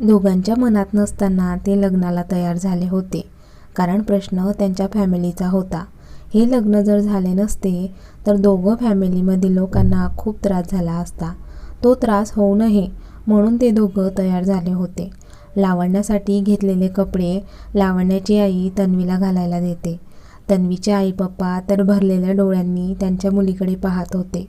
दोघांच्या मनात नसताना ते लग्नाला तयार झाले होते. कारण प्रश्न त्यांच्या फॅमिलीचा होता. हे लग्न जर झाले नसते तर दोघं फॅमिलीमधील लोकांना खूप त्रास झाला असता. तो त्रास होऊ नये म्हणून ते दोघं तयार झाले होते. लावण्यासाठी घेतलेले कपडे लावण्याची आई तन्वीला घालायला देते. तन्वीचे आई पप्पा तर भरलेल्या डोळ्यांनी त्यांच्या मुलीकडे पाहत होते.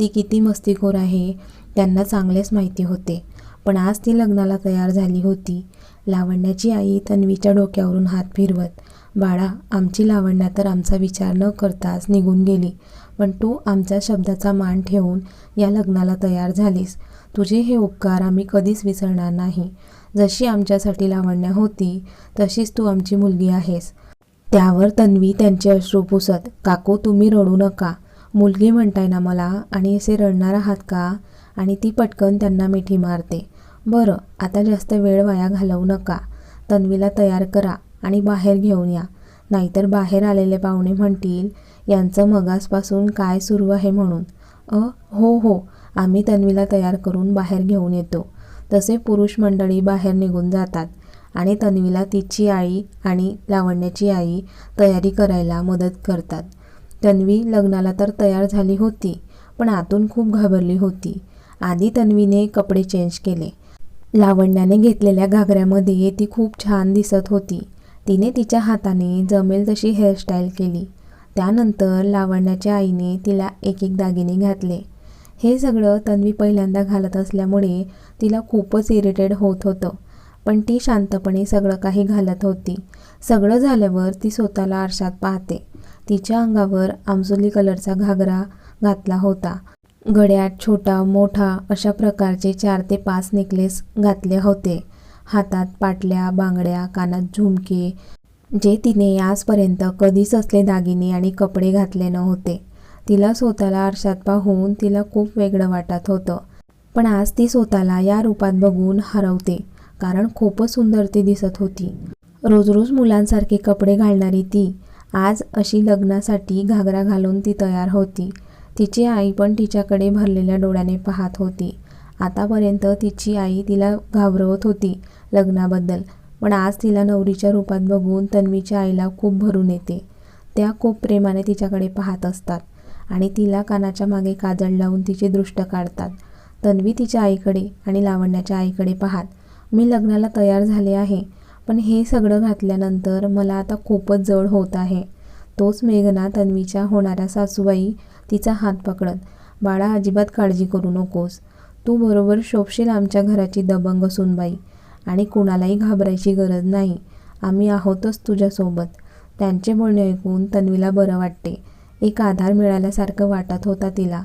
ती किती मस्तीखोर आहे त्यांना चांगलेच माहिती होते. पण आज ती लग्नाला तयार झाली होती. लावण्याची आई तन्वीच्या डोक्यावरून हात फिरवत बाळा आमची लावण्या तर आमचा विचार न करताच निघून गेली पण तू आमच्या शब्दाचा मान ठेवून या लग्नाला तयार झालीस. तुझे हे उपकार आम्ही कधीच विसरणार नाही. जशी आमच्यासाठी लावण्या होती तशीच तू आमची मुलगी आहेस. त्यावर तन्वी त्यांचे अश्रू पुसत काकू तुम्ही रडू नका. मुलगी म्हणताय ना मला आणि असे रडणार आहात का? आणि ती पटकन त्यांना मिठी मारते. बरं आता जास्त वेळ वाया घालवू नका. तन्वीला तयार करा आणि बाहेर घेऊन या. नाहीतर बाहेर आलेले पाहुणे म्हणतील यांचं मगासपासून काय सुरू आहे म्हणून. अ हो हो. आम्ही तन्वीला तयार करून बाहेर घेऊन येतो. तसे पुरुष मंडळी बाहेर निघून जातात आणि तन्वीला तिची आई आणि लावण्याची आई तयारी करायला मदत करतात. तन्वी लग्नाला तर तयार झाली होती पण आतून खूप घाबरली होती. आधी तन्वीने कपडे चेंज केले. लावण्याने घेतलेल्या घागऱ्यामध्ये ती खूप छान दिसत होती. तिने तिच्या हाताने जमेल तशी हेअरस्टाईल केली. त्यानंतर लावण्याच्या आईने तिला एक एक दागिने घातले. हे सगळं तन्वी पहिल्यांदा घालत असल्यामुळे तिला खूपच इरिटेड होत होतं. पण ती शांतपणे सगळं काही घालत होती. सगळं झाल्यावर ती स्वतःला आरशात पाहते. तिच्या अंगावर आमसुली कलरचा घागरा घातला होता. गळ्यात छोटा मोठा अशा प्रकारचे चार ते पाच नेकलेस घातले होते. हातात पाटल्या बांगड्या कानात झुमके जे तिने आजपर्यंत कधीच असले दागिने आणि कपडे घातले नव्हते. तिला स्वतःला आरशात पाहून तिला खूप वेगळं वाटत होतं. पण आज ती स्वतःला या रूपात बघून हरवते कारण खूपच सुंदर ती दिसत होती. रोज रोज मुलांसारखे कपडे घालणारी ती आज अशी लग्नासाठी घागरा घालून ती तयार होती. तिची आई पण तिच्याकडे भरलेल्या डोळ्याने पाहत होती. आतापर्यंत तिची आई तिला घाबरवत होती लग्नाबद्दल पण आज तिला नवरीच्या रूपात बघून तन्वीच्या आईला खूप भरून येते. त्या खूप प्रेमाने तिच्याकडे पाहत असतात आणि तिला कानाच्या मागे काजळ लावून तिचे दृष्ट काढतात. तन्वी तिच्या आईकडे आणि लावण्याच्या आईकडे पाहात मी लग्नाला तयार झाले आहे पण हे सगळं घातल्यानंतर मला आता खूपच जड होत आहे. तोच मेघना तन्वीच्या होणाऱ्या सासूबाई तिचा हात पकडत बाळा अजिबात काळजी करू नकोस. तू बरोबर शोभशील आमच्या घराची दबंग सुनबाई आणि कुणालाही घाबरायची गरज नाही. आम्ही आहोतच तुझ्यासोबत. त्यांचे बोलणे ऐकून तन्वीला बरं वाटते. एक आधार मिळाल्यासारखं वाटत होता तिला.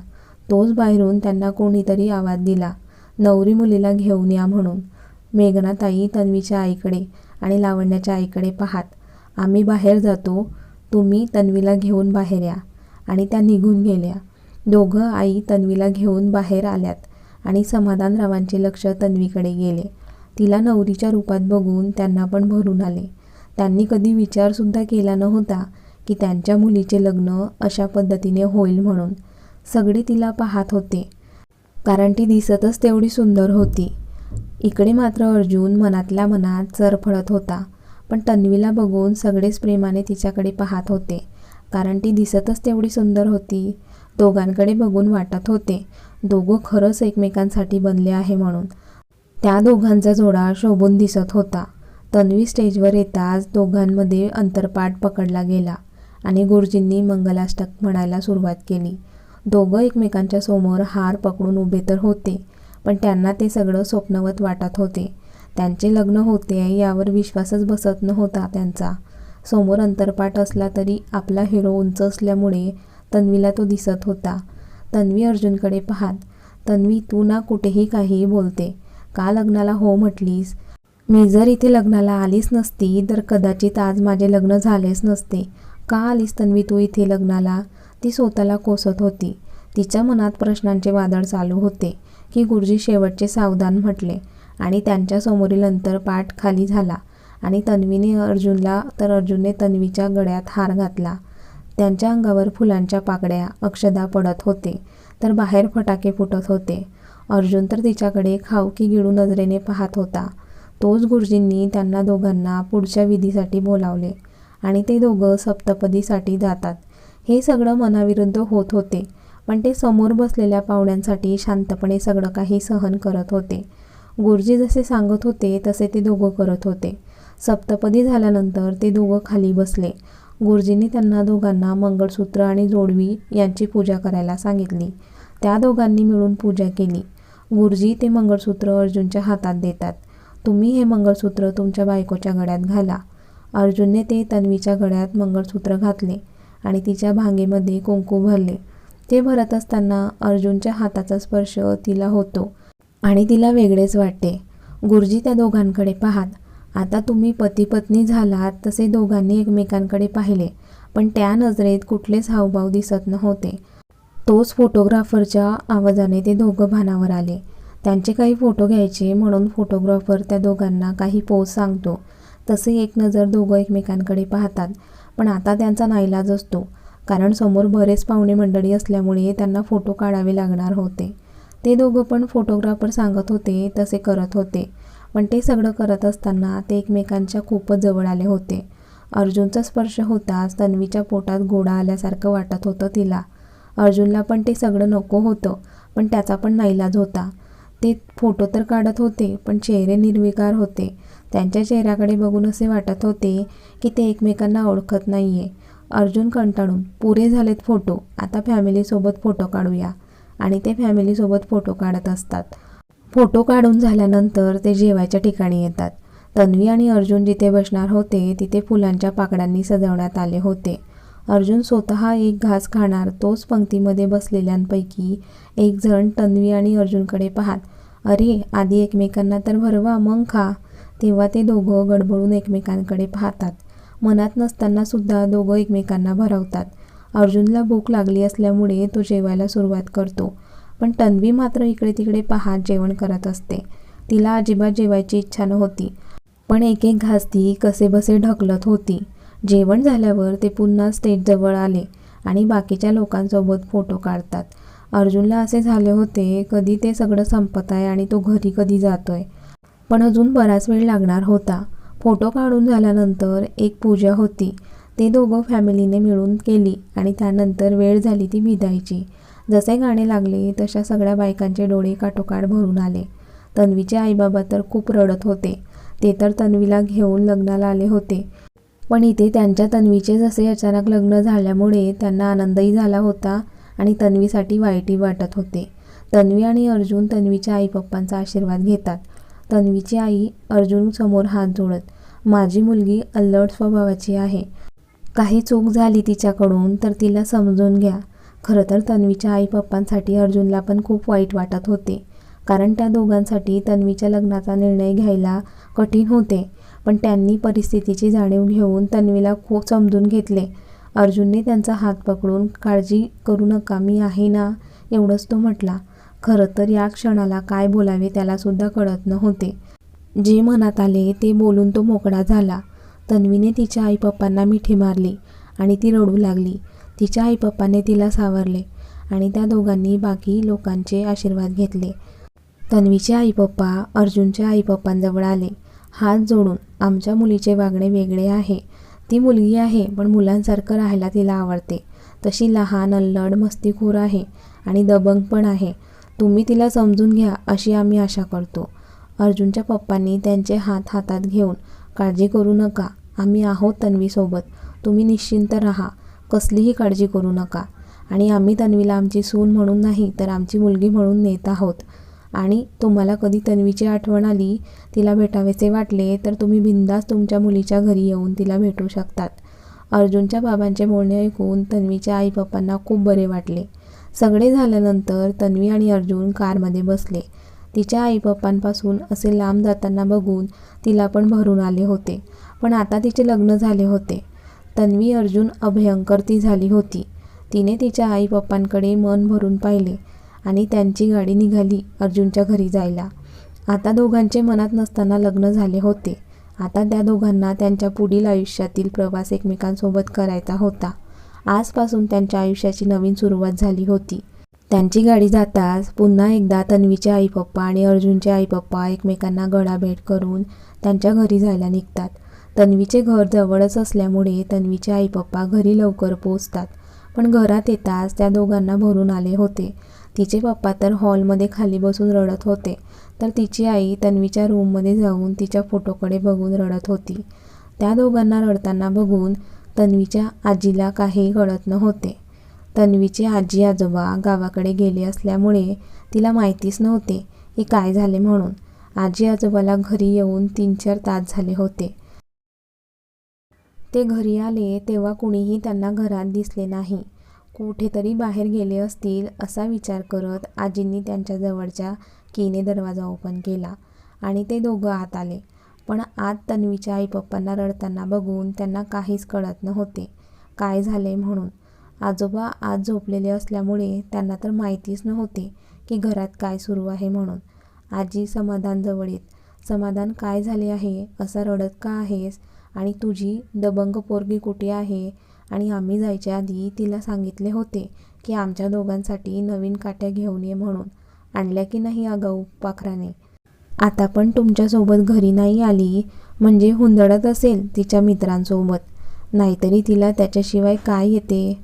तोच बाहेरून त्यांना कोणीतरी आवाज दिला. नवरी मुलीला घेऊन या म्हणून. मेघनाताई तन्वीच्या आईकडे आणि लावण्याच्या आईकडे पाहात. आम्ही बाहेर जातो. तुम्ही तन्वीला घेऊन बाहेर या. आणि त्या निघून गेल्या. दोघं आई तन्वीला घेऊन बाहेर आल्यात आणि समाधानरावांचे लक्ष तन्वीकडे गेले. तिला नवरीच्या रूपात बघून त्यांना पण भरून आले. त्यांनी कधी विचारसुद्धा केला नव्हता की त्यांच्या मुलीचे लग्न अशा पद्धतीने होईल म्हणून. सगळे तिला पाहत होते. कारण ती दिसतच तेवढी सुंदर होती. इकडे मात्र अर्जुन मनातल्या मनात चरफडत होता. पण तन्वीला बघून सगळेच प्रेमाने तिच्याकडे पाहत होते. कारण ती दिसतच तेवढी सुंदर होती. दोघांकडे बघून वाटत होते. दोघं खरंच एकमेकांसाठी बनले आहे म्हणून. त्या दोघांचा जोडा शोभून दिसत होता. तन्वी स्टेजवर येताच दोघांमध्ये अंतरपाठ पकडला गेला आणि गुरुजींनी मंगलाष्टक म्हणायला सुरुवात केली. दोघं एकमेकांच्या समोर हार पकडून उभे तर होते पण त्यांना ते सगळं स्वप्नवत वाटत होते. त्यांचे लग्न होते यावर विश्वासच बसत नव्हता त्यांचा. समोर अंतरपाठ असला तरी आपला हिरो उंच असल्यामुळे तन्वीला तो दिसत होता. तन्वी अर्जुनकडे पाहात तन्वी तू ना कुठेही काहीही बोलते. का लग्नाला हो म्हटलीस? मी जर इथे लग्नाला आलीच नसती तर कदाचित आज माझे लग्न झालेच नसते. का आलीस तन्वी तू इथे लग्नाला? ती स्वतःला कोसत होती. तिच्या मनात प्रश्नांचे वादळ चालू होते. की गुरुजी शेवटचे सावधान म्हटले आणि त्यांच्यासमोरील अंतरपाठ खाली झाला. आणि तन्वीने अर्जुनला तर अर्जुनने तन्वीच्या गळ्यात हार घातला. त्यांच्या अंगावर फुलांच्या पाकड्या अक्षदा पडत होते तर बाहेर फटाके फुटत होते. अर्जुन तर तिच्याकडे खावकी गिळू नजरेने पाहत होता. तोच गुरुजींनी त्यांना दोघांना पुढच्या विधीसाठी बोलावले आणि ते दोघं सप्तपदीसाठी जातात. हे सगळं मनाविरुद्ध होत होते पण ते समोर बसलेल्या पाहुण्यांसाठी शांतपणे सगळं काही सहन करत होते. गुरुजी जसे सांगत होते तसे ते दोघं करत होते. सप्तपदी झाल्यानंतर ते दोघं खाली बसले. गुरुजींनी त्यांना दोघांना मंगळसूत्र आणि जोडवी यांची पूजा करायला सांगितली. त्या दोघांनी मिळून पूजा केली. गुरुजी ते मंगळसूत्र अर्जुनच्या हातात देतात. तुम्ही हे मंगळसूत्र तुमच्या बायकोच्या गळ्यात घाला. अर्जुनने ते तन्वीच्या गळ्यात मंगळसूत्र घातले आणि तिच्या भांगेमध्ये कुंकू भरले. ते भरत असताना अर्जुनच्या हाताचा स्पर्श तिला होतो आणि तिला वेगळेच वाटते. गुरुजी त्या दोघांकडे पाहात. आता तुम्ही पती पत्नी झालात तसे दोघांनी एकमेकांकडे पाहिले पण त्या नजरेत कुठलेच हावभाव दिसत नव्हते. तोच फोटोग्राफरच्या आवाजाने ते दोघं भानावर आले. त्यांचे काही फोटो घ्यायचे म्हणून फोटोग्राफर त्या दोघांना काही पोज सांगतो. तसे एक नजर दोघं एकमेकांकडे पाहतात पण आता त्यांचा नाईलाज असतो कारण समोर बरेच पाहुणे मंडळी असल्यामुळे त्यांना फोटो काढावे लागणार होते. ते दोघं पण फोटोग्राफर सांगत होते तसे करत होते. पण ते सगळं करत असताना ते एकमेकांच्या खूपच जवळ आले होते. अर्जुनचा स्पर्श होताच तन्वीच्या पोटात गोडा आल्यासारखं वाटत होतं तिला. अर्जुनला पण ते सगळं नको होतं पण त्याचा पण नाईलाज होता. ते फोटो तर काढत होते पण चेहरे निर्विकार होते. त्यांच्या चेहऱ्याकडे बघून असे वाटत होते की ते एकमेकांना ओळखत नाही आहे अर्जुन कंटाळून पुरे झालेत फोटो आता फॅमिलीसोबत फोटो काढूया. आणि ते फॅमिलीसोबत फोटो काढत असतात. फोटो काढून झाल्यानंतर ते जेवायच्या ठिकाणी येतात. तन्वी आणि अर्जुन जिथे बसणार होते तिथे फुलांच्या पाकड्यांनी सजवण्यात आले होते. अर्जुन स्वतः एक घास खाणार तोच पंक्तीमध्ये बसलेल्यांपैकी एक जण तन्वी आणि अर्जुनकडे पाहात अरे आधी एकमेकांना तर भरवा मग खा. तेव्हा ते दोघं गडबडून एकमेकांकडे पाहतात. मनात नसताना सुद्धा दोघं एकमेकांना भरवतात. अर्जुनला भूक लागली असल्यामुळे तो जेवायला सुरुवात करतो. पण तन्वी मात्र इकडे तिकडे पाहत जेवण करत असते. तिला अजिबात जेवायची इच्छा नव्हती पण एक एक घास ती कसेबसे ढकलत होती. जेवण झाल्यावर ते पुन्हा स्टेजजवळ आले आणि बाकीच्या लोकांसोबत फोटो काढतात. अर्जुनला असे झाले होते कधी ते सगळं संपत आहे आणि तो घरी कधी जातोय. पण अजून बराच वेळ लागणार होता. फोटो काढून झाल्यानंतर एक पूजा होती. ते दोघं फॅमिलीने मिळून केली आणि त्यानंतर वेळ झाली ती विदायची. जसे गाणे लागले तशा सगळ्या बायकांचे डोळे काठोकाठ भरून आले. तन्वीचे आईबाबा तर खूप रडत होते. ते तर तन्वीला घेऊन लग्नाला आले होते. पण इथे त्यांच्या तन्वीचे जसे अचानक लग्न झाल्यामुळे त्यांना आनंदही झाला होता आणि तन्वीसाठी वाईटही वाटत होते. तन्वी आणि अर्जुन तन्वीच्या आई पप्पांचा आशीर्वाद घेतात. तन्वीची आई अर्जुन समोर हात जोडत माझी मुलगी अल्लड स्वभावाची आहे. काही चूक झाली तिच्याकडून तर तिला समजून घ्या. खरं तर तन्वीच्या आई पप्पांसाठी अर्जुनला पण खूप वाईट वाटत होते. कारण त्या दोघांसाठी तन्वीच्या लग्नाचा निर्णय घ्यायला कठीण होते. पण त्यांनी परिस्थितीची जाणीव घेऊन तन्वीला खूप समजून घेतले. अर्जुनने त्यांचा हात पकडून काळजी करू नका मी आहे ना? एवढंच तो म्हटला. खरं तर या क्षणाला काय बोलावे त्यालासुद्धा कळत नव्हते. जे मनात आले ते बोलून तो मोकळा झाला. तन्वीने तिच्या आई पप्पांना मिठी मारली आणि ती रडू लागली. तिच्या आईपप्पाने तिला सावरले आणि त्या दोघांनी बाकी लोकांचे आशीर्वाद घेतले. तन्वीचे आईपप्पा अर्जुनच्या आईपप्पांजवळ आले. हात जोडून आमच्या मुलीचे वागणे वेगळे आहे. ती मुलगी आहे पण मुलांसारखं राहायला तिला आवडते. तशी लहान अल्लड मस्तीखोर आहे आणि दबंग पण आहे. तुम्ही तिला समजून घ्या अशी आम्ही आशा करतो अर्जुनच्या पप्पांनी त्यांचे हात हातात घेऊन काळजी करू नका. आम्ही आहोत तन्वीसोबत तुम्ही निश्चिंत राहा. कसलीही काळजी करू नका. आणि आम्ही तन्वीला आमची सून म्हणून नाही तर आमची मुलगी म्हणून नेत आहोत. आणि तुम्हाला कधी तन्वीची आठवण आली तिला भेटावेसे वाटले तर तुम्ही बिंदास तुमच्या मुलीच्या घरी येऊन तिला भेटू शकतात. अर्जुनच्या बाबांचे बोलणे ऐकून तन्वीच्या आई पप्पांना खूप बरे वाटले. सगळे झाल्यानंतर तन्वी आणि अर्जुन कारमध्ये बसले. तिच्या आई पप्पांपासून असे लांब जाताना बघून तिला पण भरून आले होते. पण आता तिचे लग्न झाले होते. तन्वी अर्जुन अभयंकर ती झाली होती. तिने तिच्या आई पप्पांकडे मन भरून पाहिले आणि त्यांची गाडी निघाली अर्जुनच्या घरी जायला. आता दोघांचे मनात नसताना लग्न झाले होते. आता त्या दोघांना त्यांच्या पुढील आयुष्यातील प्रवास एकमेकांसोबत करायचा होता. आजपासून त्यांच्या आयुष्याची नवीन सुरुवात झाली होती. त्यांची गाडी जाताच पुन्हा एकदा तन्वीचे आई पप्पा आणि अर्जुनचे आई पप्पा एकमेकांना गळाभेट करून त्यांच्या घरी जायला निघतात. तन्वीचे घर जवळच असल्यामुळे तन्वीचे आई पप्पा घरी लवकर पोचतात पण घरात येताच त्या दोघांना भरून आले होते. तिचे पप्पा तर हॉलमध्ये खाली बसून रडत होते. तर तिची आई तन्वीच्या रूममध्ये जाऊन तिच्या फोटोकडे बघून रडत होती. त्या दोघांना रडताना बघून तन्वीच्या आजीला काही कळत नव्हते. तन्वीचे आजी आजोबा गावाकडे गेले असल्यामुळे तिला माहितीच नव्हते की काय झाले म्हणून. आजी आजोबाला घरी येऊन तीन चार तास झाले होते. ते घरी आले तेव्हा कुणीही त्यांना घरात दिसले नाही. कुठेतरी बाहेर गेले असतील असा विचार करत आजींनी त्यांच्या जवळच्या कीने दरवाजा ओपन केला आणि ते दोघं आत आले. पण आत तन्वीच्या आई पप्पांना रडताना बघून त्यांना काहीच कळत नव्हते. काय झाले म्हणून? आजोबा आज झोपलेले असल्यामुळे त्यांना तर माहितीच नव्हते की घरात काय सुरू आहे म्हणून. आजी समाधान जवळ येत समाधान काय झाले आहे? असा रडत का आहेस? आणि तुझी दबंग पोरगी कुठे आहे? आणि आम्ही जायच्या आधी तिला सांगितले होते की आमच्या दोघांसाठी नवीन काट्या घेऊन ये म्हणून. आणल्या की नाही अगाऊ पाखराने आता पण तुमच्यासोबत घरी नाही आली. म्हणजे हुंदडत असेल तिच्या मित्रांसोबत. नाहीतरी तिला त्याच्याशिवाय काय येते?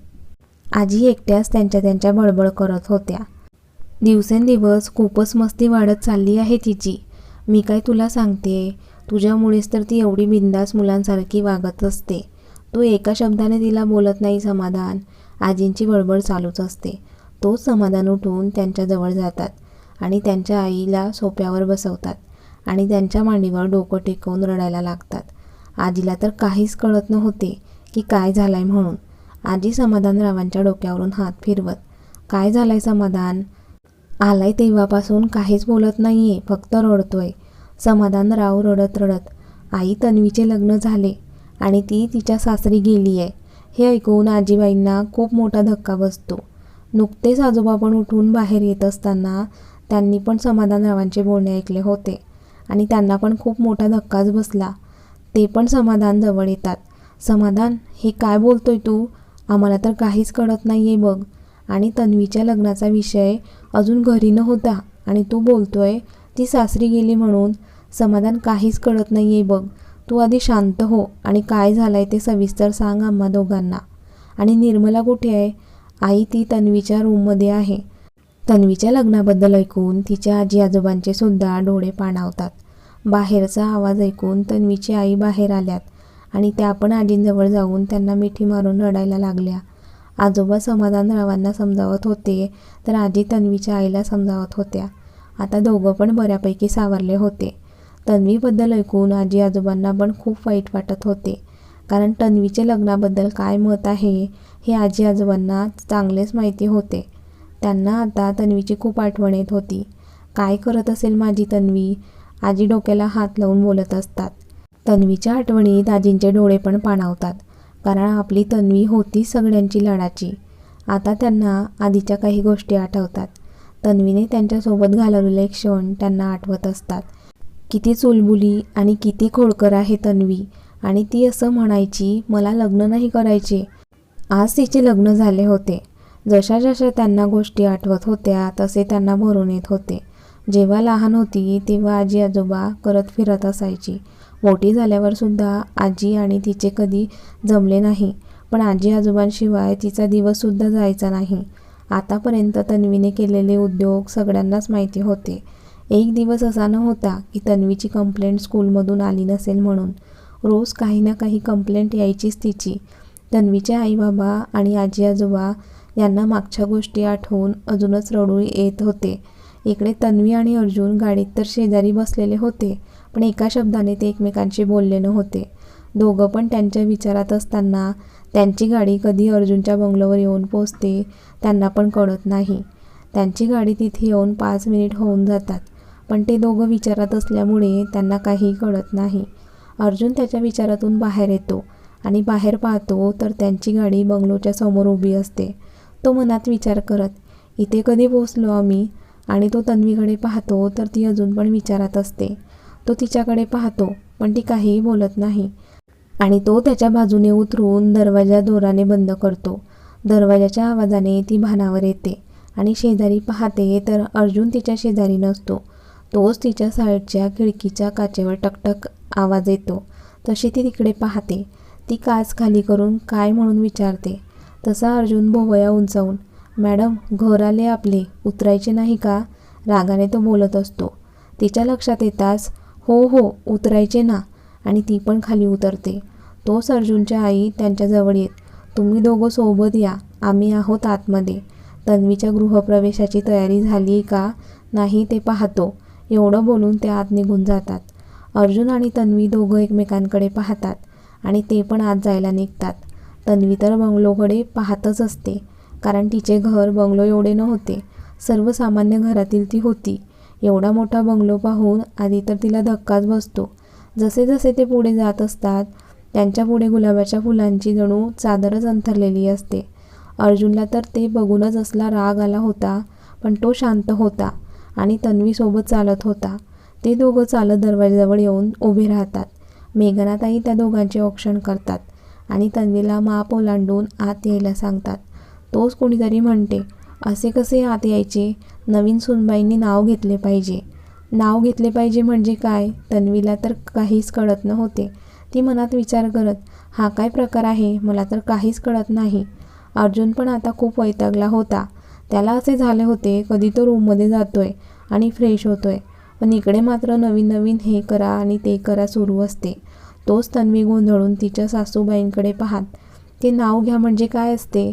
आजी एकट्याच त्यांच्या त्यांच्या बडबड करत होत्या. दिवसेंदिवस खूपच मस्ती वाढत चालली आहे तिची. मी काय तुला सांगते? तुझ्यामुळेच तर ती एवढी बिंदास मुलांसारखी वागत असते. तू एका शब्दाने तिला बोलत नाही समाधान. आजींची बडबड चालूच असते. तोच समाधान उठून त्यांच्याजवळ जातात आणि त्यांच्या आईला सोप्यावर बसवतात आणि त्यांच्या मांडीवर डोकं टेकवून रडायला लागतात. आजीला तर काहीच कळत नव्हते की काय झालंय म्हणून. आजी समाधानरावांच्या डोक्यावरून हात फिरवत काय झालंय समाधान? आलाय तेव्हापासून काहीच बोलत नाहीये फक्त रडतोय. समाधानराव रडत रडत आई तन्वीचे लग्न झाले आणि ती तिच्या सासरी गेली आहे हे ऐकून आजीबाईंना खूप मोठा धक्का बसतो. नुकतेच आजोबा पण उठून बाहेर येत असताना त्यांनी पण समाधानरावांचे बोलणे ऐकले होते आणि त्यांना पण खूप मोठा धक्काच बसला. ते पण समाधान जवळ येतात. समाधान? हे काय बोलतोय तू? आम्हाला तर काहीच कळत नाही आहे बघ. आणि तन्वीच्या लग्नाचा विषय अजून घरी न होता आणि तू बोलतोय ती सासरी गेली म्हणून समाधान काहीच कळत नाही आहे बघ. तू आधी शांत हो आणि काय झालं आहे ते सविस्तर सांग आम्हा दोघांना. आणि निर्मला कुठे आहे? आई ती तन्वीच्या रूममध्ये आहे. तन्वीच्या लग्नाबद्दल ऐकून तिच्या आजी आजोबांचे सुद्धा डोळे पाणावतात. बाहेरचा आवाज ऐकून तन्वीची आई बाहेर आल्यात आणि त्या पण आजींजवळ जाऊन त्यांना मिठी मारून रडायला लागल्या. आजोबा समाधानरावांना समजावत होते तर आजी तन्वीच्या आईला समजावत होत्या. आता दोघं पण बऱ्यापैकी सावरले होते. तन्वीबद्दल ऐकून आजी आजोबांना पण खूप वाईट वाटत होते. कारण तन्वीचे लग्नाबद्दल काय मत आहे हे आजी आजोबांना चांगलेच माहिती होते. त्यांना आता तन्वीची खूप आठवण येत होती. काय करत असेल माझी तन्वी? आजी डोक्याला हात लावून बोलत असतात. तन्वीच्या आठवणीत आजींचे डोळे पण पाणावतात कारण आपली तन्वी होती सगळ्यांची लढाची. आता त्यांना आधीच्या काही गोष्टी आठवतात. तन्वीने त्यांच्यासोबत घालवलेले क्षण त्यांना आठवत असतात. किती चुलबुली आणि किती खोडकर आहे तन्वी. आणि ती असं म्हणायची मला लग्न नाही करायचे. आज तिचे लग्न झाले होते. जशा जशा त्यांना गोष्टी आठवत होत्या तसे त्यांना भरून येत होते. जेव्हा लहान होती तेव्हा आजी आजोबा करत फिरत असायची. मोठी झाल्यावरसुद्धा आजी आणि तिचे कधी जमले नाही. पण आजी आजोबांशिवाय तिचा दिवससुद्धा जायचा नाही. आतापर्यंत तन्वीने केलेले उद्योग सगळ्यांनाच माहिती होते. एक दिवस असा न होता की तन्वीची कंप्लेंट स्कूलमधून आली नसेल म्हणून. रोज काही ना काही कंप्लेंट यायचीच तिची. तन्वीचे आईबाबा आणि आजी आजोबा यांना मागच्या गोष्टी आठवून अजूनच रडू येत होते. इकडे तन्वी आणि अर्जुन गाडीत तर शेजारी बसलेले होते पण एका शब्दाने ते एकमेकांशी बोलले नव्हते. दोघं पण त्यांच्या विचारात असताना त्यांची गाडी कधी अर्जुनच्या बंगलोवर येऊन पोचते त्यांना पण कळत नाही. त्यांची गाडी तिथे येऊन पाच मिनिट होऊन जातात. पण ते दोघं विचारात असल्यामुळे त्यांना काही कळत नाही. अर्जुन त्याच्या विचारातून बाहेर येतो आणि बाहेर पाहतो तर त्यांची गाडी बंगलोच्या समोर उभी असते. तो मनात विचार करत इथे कधी पोचलो आम्ही? आणि तो तन्वीकडे पाहतो तर ती अजून पण विचारात असते. तो तिच्याकडे पाहतो पण ती काहीही बोलत नाही. आणि तो त्याच्या बाजूने उतरून दरवाजा दोराने बंद करतो. दरवाजाच्या आवाजाने ती भानावर येते आणि शेजारी पाहते तर अर्जुन तिच्या शेजारी नसतो. तोच तिच्या साईडच्या खिडकीच्या काचेवर टकटक आवाज येतो. तशी ती तिकडे पाहते. ती काच खाली करून काय म्हणून विचारते. तसा अर्जुन भोवया उंचावून मॅडम घर आले आपले उतरायचे नाही का? रागाने तो बोलत असतो. तिच्या लक्षात येताच हो हो उतरायचे ना आणि ती पण खाली उतरते. तोच अर्जुनच्या आई त्यांच्याजवळ येत तुम्ही दोघं सोबत या आम्ही आहोत आतमध्ये. तन्वीच्या गृहप्रवेशाची तयारी झाली का? नाही ते पाहतो. एवढं बोलून ते आत निघून जातात. अर्जुन आणि तन्वी दोघं एकमेकांकडे पाहतात आणि ते पण आत जायला निघतात. तन्वी तर बंगलोकडे पाहतच असते कारण तिचे घर बंगलो एवढे नव्हते. सर्वसामान्य घरातील ती होती. एवढा मोठा बंगलो पाहून आधी तर तिला धक्काच बसतो. जसे जसे ते पुढे जात असतात त्यांच्या पुढे गुलाबाच्या फुलांची जणू चादरच अंथरलेली असते. अर्जुनला तर ते बघूनच असला राग आला होता पण तो शांत होता. आणि तन्वीसोबत चालत होता. ते दोघं चालत दरवाजाजवळ येऊन उभे राहतात. मेघनाताई त्या दोघांचे औक्षण करतात आणि तन्वीला माप ओलांडून आत यायला सांगतात. तोच कोणीतरी म्हणते असे कसे आत यायचे? नवीन सुनबाईंनी नाव घेतले पाहिजे. नाव घेतले पाहिजे म्हणजे काय? तन्वीला तर काहीच कळत नव्हते. ती मनात विचार करत हा काय प्रकार आहे? मला तर काहीच कळत नाही. अर्जुन पण आता खूप वैतागला होता. त्याला असे झाले होते कधी तो रूममध्ये जातोय. आणि फ्रेश होतो आहे पण इकडे मात्र नवीन नवीन हे करा आणि ते करा सुरू असते. तोच तन्वी गोंधळून तिच्या सासूबाईंकडे पाहात ते नाव घ्या म्हणजे काय असते?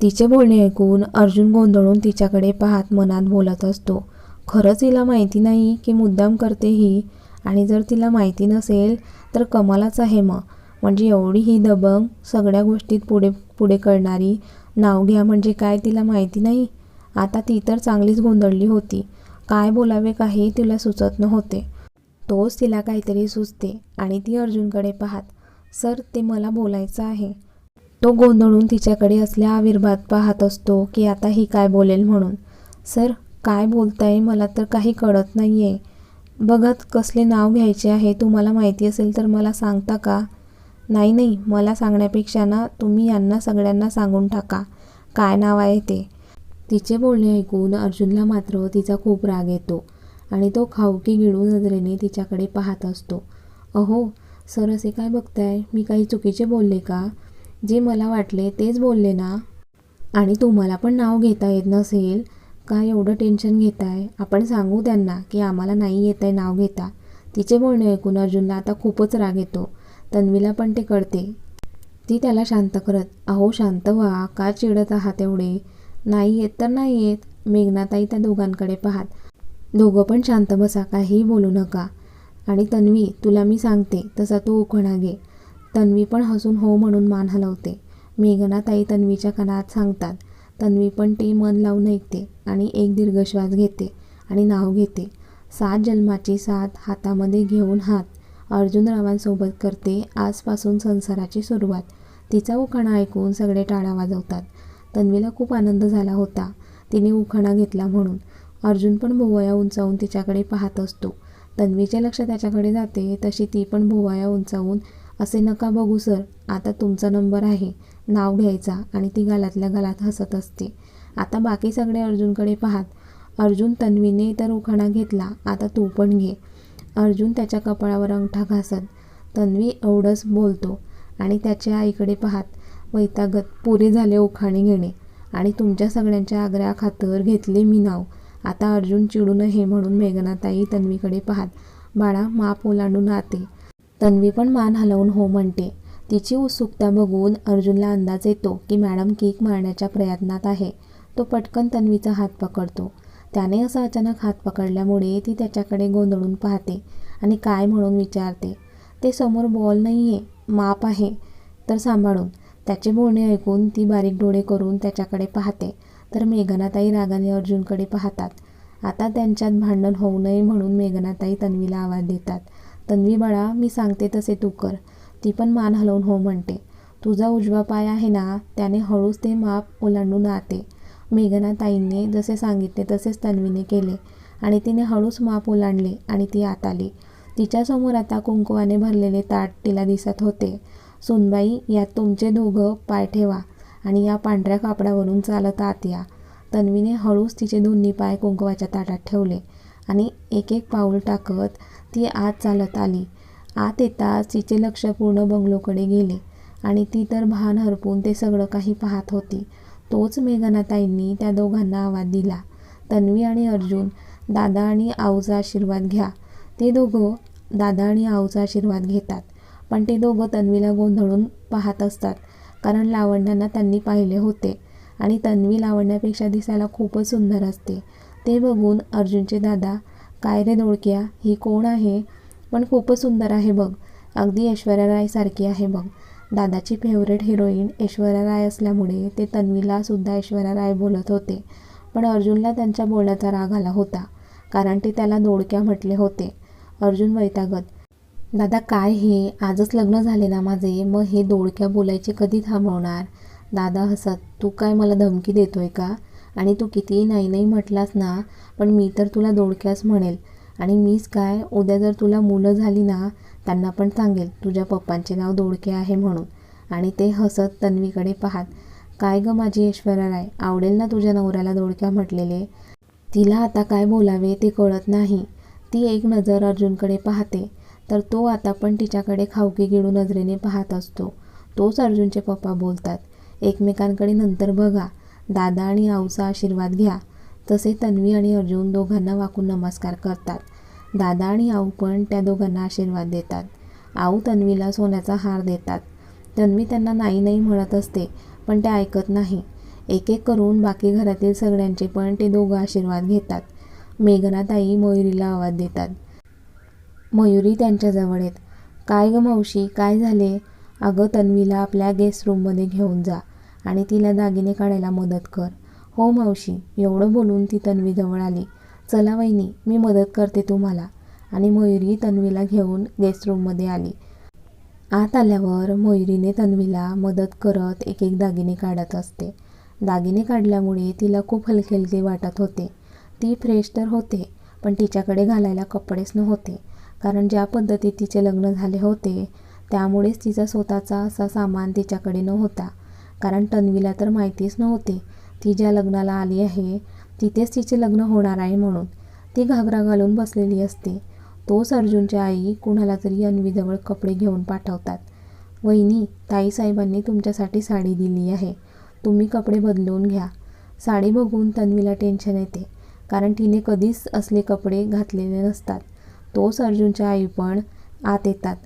तिचे बोलणे ऐकून अर्जुन गोंधळून तिच्याकडे पाहत मनात बोलत असतो खरंच हिला माहिती नाही की मुद्दाम करते ही आणि जर तिला माहिती नसेल तर कमालाच आहे मग म्हणजे एवढी ही दबंग सगळ्या गोष्टीत पुढे पुढे करणारी नाव घ्या म्हणजे काय तिला माहिती नाही? आता ती तर चांगलीच गोंधळली होती. काय बोलावे काही तिला सुचत नव्हते. तोच तिला काहीतरी सुचते आणि ती अर्जुनकडे पाहात सर ते मला बोलायचं आहे. तो गोंधळून तिच्याकडे असल्या आविर्भात पाहत असतो की आता ही काय बोलेल म्हणून. सर काय बोलताय मला तर काही कळत नाही आहे बघत कसले नाव घ्यायचे आहे तुम्हाला माहिती असेल तर मला सांगता का? नाही नाही मला सांगण्यापेक्षा ना तुम्ही यांना सगळ्यांना सांगून टाका. काय नाव आहे ते? तिचे बोलणे ऐकून अर्जुनला मात्र तिचा खूप राग येतो आणि तो खाऊकी गिळू नजरेने तिच्याकडे पाहत असतो. अहो सर असे काय बघताय? मी काही चुकीचे बोलले का? जे मला वाटले तेच बोलले ना? आणि तुम्हाला पण नाव घेता येत नसेल? का एवढं टेन्शन घेताय? आपण सांगू त्यांना की आम्हाला नाही येत आहे नाव घेता. तिचे बोलणे ऐकून अर्जुनला आता खूपच राग येतो. तन्वीला पण ते कळते. ती त्याला शांत करत अहो शांत व्हा. का चिडत आहात एवढे? नाही येत तर नाही येत. मेघनाताई त्या दोघांकडे पाहात दोघं पण शांत बसा काहीही बोलू नका. आणि तन्वी तुला मी सांगते तसा तू उखणा घे. तन्वी पण हसून हो म्हणून मान हलवते. मेघनाताई तन्वीच्या कानात सांगतात तन्वी पण ते मन लावून ऐकते आणि एक दीर्घ श्वास घेते आणि नाव घेते. सात जन्माची साथ हातामध्ये घेऊन हात अर्जुन रावांसोबत करते आजपासून संसाराची सुरुवात. तिचा उखाणा ऐकून सगळे टाळा वाजवतात. तन्वीला खूप आनंद झाला होता. तिने उखाणा घेतला म्हणून. अर्जुन पण भोवया उंचावून तिच्याकडे पाहत असतो. तन्वीचे लक्ष त्याच्याकडे जाते तशी ती पण भोवया उंचावून. असे नका बघू सर. आता तुमचा नंबर आहे. नाव घ्यायचा आणि ती गालातल्या गालात हसत असते. आता बाकी सगळे अर्जुनकडे पाहात. अर्जुन तन्वीने तर उखाणा घेतला. आता तू पण घे. अर्जुन त्याच्या कपाळावर अंगठा घासत. तन्वी एवढंच बोलतो आणि त्याच्या आईकडे पाहात. वैतागत पुरे झाले उखाणे घेणे. आणि तुमच्या सगळ्यांच्या आग्रहाखातर घेतले मी नाव. आता अर्जुन चिडू नये म्हणून मेघनाताई तन्वीकडे पाहात बाळा माप ओलांडून आते तन्वी पण मान हलवून हो म्हणते. तिची उत्सुकता बघून अर्जुनला अंदाज येतो की मॅडम केक मारण्याच्या प्रयत्नात आहे. तो पटकन तन्वीचा हात पकडतो. त्याने असा अचानक हात पकडल्यामुळे ती त्याच्याकडे गोंधळून पाहते आणि काय म्हणून विचारते. ते समोर बॉल नाही आहे माप आहे. तर सांभाळून. त्याचे बोलणे ऐकून ती बारीक डोळे करून त्याच्याकडे पाहते. तर मेघनाताई रागाने अर्जुनकडे पाहतात. आता त्यांच्यात भांडण होऊ नये म्हणून मेघनाताई तन्वीला आवाज देतात. तन्वी बाळा मी सांगते तसे तू कर. ती पण मान हलवून हो म्हणते. तुझा उजवा पाय आहे ना त्याने हळूच ते माप ओलांडून आते. मेघनाताईंनी जसे सांगितले तसेच तन्वीने केले आणि तिने हळूच माप ओलांडले आणि ती आत आली. तिच्यासमोर आता कुंकवाने भरलेले ताट तिला दिसत होते. सुनबाई यात तुमचे दोघं पाय ठेवा आणि या पांढऱ्या कापडावरून चालत आत या. तन्वीने हळूच तिचे दोन्ही पाय कुंकवाच्या ताटात ठेवले आणि एक एक पाऊल टाकत ती आत चालत आली. आत येताच तिचे लक्ष पूर्ण बंगलोकडे गेले आणि ती तर भान हरपून ते सगळं काही पाहत होती. तोच मेघनाताईंनी त्या दोघांना आवाज दिला. तन्वी आणि अर्जुन दादा आणि आऊचा आशीर्वाद घ्या. ते दोघं दादा आणि आऊचा आशीर्वाद घेतात. पण ते दोघं तन्वीला गोंधळून पाहत असतात कारण लावण्यांना त्यांनी पाहिले होते. आणि तन्वी लावण्यापेक्षा दिसायला खूपच सुंदर असते. ते बघून अर्जुनचे दादा काय रे दोडक्या ही कोण आहे? पण खूपच सुंदर आहे बघ. अगदी ऐश्वर्या रायसारखी आहे बघ. दादाची फेवरेट हिरोईन ऐश्वर्या राय असल्यामुळे ते तन्वीला सुद्धा ऐश्वर्या राय बोलत होते. पण अर्जुनला त्यांच्या बोलण्याचा राग आला होता कारण ते त्याला दोडक्या म्हटले होते. अर्जुन वैतागत दादा काय हे? आजच लग्न झाले ना माझे. मग हे दोडक्या बोलायचे कधी थांबवणार? दादा हसत तू काय मला धमकी देतोय का? आणि तू कितीही नाही नाही म्हटलास ना पण मी तर तुला दोडक्यास म्हणेल. आणि मीच काय? उद्या जर तुला मुलं झाली ना त्यांना पण सांगेल तुझ्या पप्पांचे नाव दोडके आहे म्हणून. आणि ते हसत तन्वीकडे पाहत काय गं माझी ऐश्वर्या राय? आवडेल ना तुझ्या नवऱ्याला दोडक्या म्हटलेले? तिला आता काय बोलावे ते कळत नाही. ती एक नजर अर्जुनकडे पाहते. तर तो आता पण तिच्याकडे खावकी गिळू नजरेने पाहत असतो. तोच अर्जुनचे पप्पा बोलतात एकमेकांकडे नंतर बघा. दादा आणि आऊचा आशीर्वाद घ्या. तसे तन्वी आणि अर्जुन दोघांना वाकून नमस्कार करतात. दादा आणि आऊ पण त्या दोघांना आशीर्वाद देतात. आऊ तन्वीला सोन्याचा हार देतात. तन्वी त्यांना नाही नाही म्हणत असते पण ते ऐकत नाही. एक एक करून बाकी घरातील सगळ्यांचे पण ते दोघं आशीर्वाद घेतात. मेघनाताई मयुरीला आवाज देतात मयुरी त्यांच्याजवळ येत. काय गं मावशी काय झाले? अगं तन्वीला आपल्या गेस्ट रूममध्ये घेऊन जा आणि तिला दागिने काढायला मदत कर. हो मावशी एवढं बोलून ती तन्वीजवळ आली. चला वहिनी मी मदत करते तुम्हाला. आणि मयुरी तन्वीला घेऊन गेस्ट रूममध्ये आली. आत आल्यावर मयुरीने तन्वीला मदत करत एक एक दागिने काढत असते. दागिने काढल्यामुळे तिला खूप हलके हलके वाटत होते. ती फ्रेश तर होते पण तिच्याकडे घालायला कपडेच नव्हते. कारण ज्या पद्धतीत तिचे लग्न झाले होते त्यामुळेच तिचा स्वतःचा असा सामान तिच्याकडे नव्हता. कारण तन्वीला तर माहितीच नव्हते ती ज्या लग्नाला आली आहे तिथेच तिचे लग्न होणार आहे म्हणून. ती घागरा घालून बसलेली असते. तोच अर्जुनच्या आई कुणाला तरी अन्वीजवळ कपडे घेऊन पाठवतात. वहिनी ताईसाहेबांनी तुमच्यासाठी साडी दिली आहे. तुम्ही कपडे बदलून घ्या. साडी बघून तन्वीला टेन्शन येते कारण तिने कधीच असले कपडे घातलेले नसतात. तोच अर्जुनच्या आई पण आत येतात.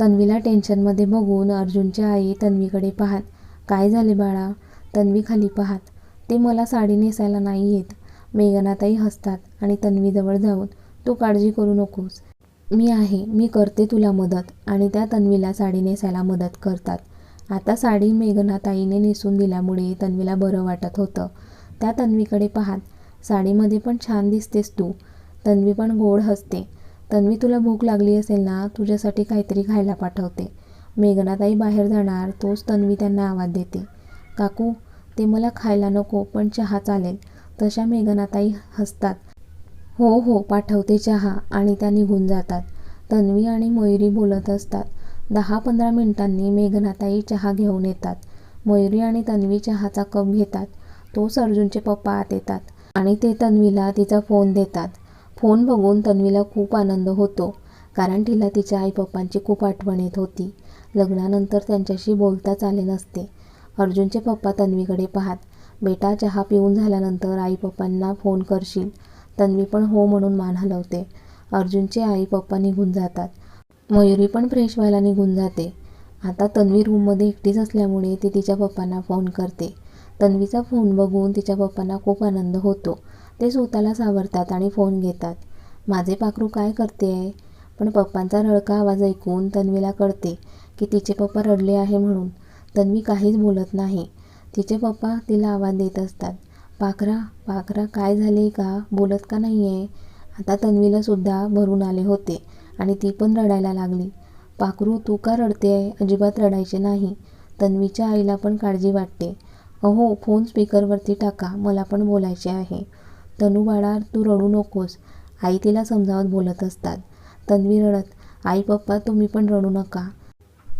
तन्वीला टेन्शनमध्ये बघून अर्जुनची आई तन्वीकडे पाहत काय झाले बाळा? तन्वी खाली पाहत ते मला साडी नेसायला नाही येत. मेघनाताई हसतात आणि तन्वीजवळ जाऊन तू काळजी करू नकोस. मी आहे. मी करते तुला मदत. आणि त्या तन्वीला साडी नेसायला मदत करतात. आता साडी मेघनाताईने नेसून दिल्यामुळे तन्वीला बरं वाटत होतं. त्या तन्वीकडे पाहत साडीमध्ये पण छान दिसतेस तू. तन्वी पण गोड हसते. तन्वी तुला भूक लागली असेल ना तुझ्यासाठी काहीतरी खायला पाठवते. मेघनाताई बाहेर जाणार तोच तन्वी त्यांना आवाज देते. काकू ते मला खायला नको पण चहा चालेल. तशा मेघनाताई हसतात. हो हो पाठवते चहा आणि त्या निघून जातात. तन्वी आणि मयुरी बोलत असतात. दहा पंधरा मिनिटांनी मेघनाताई चहा घेऊन येतात. मयुरी आणि तन्वी चहाचा कप घेतात. तोच अर्जुनचे पप्पा आत येतात. आणि ते तन्वीला तिचा फोन देतात. फोन बघून तन्वीला खूप आनंद होतो कारण तिला तिच्या आई पप्पांची खूप आठवण येत होती. लग्नानंतर त्यांच्याशी बोलताच आले नसते. अर्जुनचे पप्पा तन्वीकडे पाहत बेटा चहा पिऊन झाल्यानंतर आई पप्पांना फोन करशील तन्वी पण हो म्हणून मान हलवते. अर्जुनचे आई पप्पा निघून जातात. मयुरी पण फ्रेश व्हायला निघून जाते. आता तन्वी रूममध्ये एकटीच असल्यामुळे ती तिच्या पप्पांना फोन करते. तन्वीचा फोन बघून तिच्या पप्पांना खूप आनंद होतो. ते स्वतःला सावरतात आणि फोन घेतात. माझे पाखरू काय करते आहे पण पप्पांचा रडका आवाज ऐकून तन्वीला कळते की तिचे पप्पा रडले आहे म्हणून. तन्वी काहीच बोलत नाही. तिचे पप्पा तिला आवाज देत असतात. पाखरा पाखरा काय झाले का? बोलत का नाही आहे आता तन्वीला सुद्धा भरून आले होते आणि ती पण रडायला लागली. पाखरू तू का रडते आहे अजिबात रडायचे नाही. तन्वीच्या आईला पण काळजी वाटते. अहो फोन स्पीकरवरती टाका मला पण बोलायचे आहे. तनू बाळा तू रडू नकोस. आई तिला समजावत बोलत असतात. तन्वी रडत आई पप्पा तुम्ही पण रडू नका.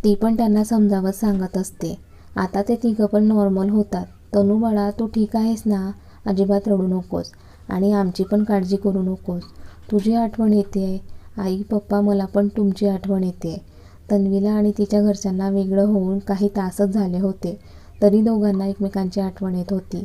ती पण त्यांना समजावत सांगत असते. आता ते तिघं पण नॉर्मल होतात. तनू बाळा तू ठीक आहेस ना? अजिबात रडू नकोस. आणि आमची पण काळजी करू नकोस. तुझी आठवण येते. आहे आई पप्पा मला पण तुमची आठवण येते. तन्वीला आणि तिच्या घरच्यांना वेगळं होऊन काही तासच झाले होते. तरी दोघांना एकमेकांची आठवण येत होती.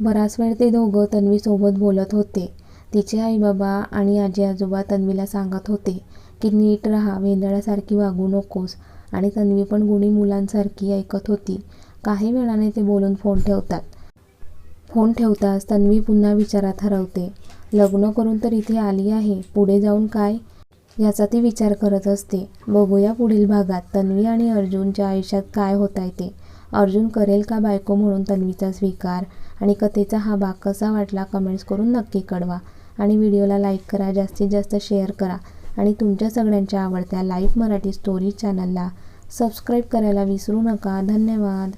बराच वेळ ते दोघं तन्वीसोबत बोलत होते. तिचे आईबाबा आणि आजी आजोबा तन्वीला सांगत होते की नीट राहा वेंदळासारखी वागू नकोस. आणि तन्वी पण गुणी मुलांसारखी ऐकत होती. काही वेळाने ते बोलून फोन ठेवतात. फोन ठेवताच तन्वी पुन्हा विचारात हरवते. लग्न करून तर इथे आली आहे. पुढे जाऊन काय? याचा ती विचार करत असते. बघूया पुढील भागात तन्वी आणि अर्जुनच्या आयुष्यात काय होत आहे ते. अर्जुन करेल का बायको म्हणून तन्वीचा स्वीकार? आणि कथेचा हा भाग कसा वाटला कमेंट्स करून नक्की कळवा. आणि व्हिडिओला लाईक करा जास्तीत जास्त शेअर करा. आणि तुमच्या सगळ्यांच्या आवडत्या लाईव्ह मराठी स्टोरी चॅनलला सबस्क्राईब करायला विसरू नका. धन्यवाद.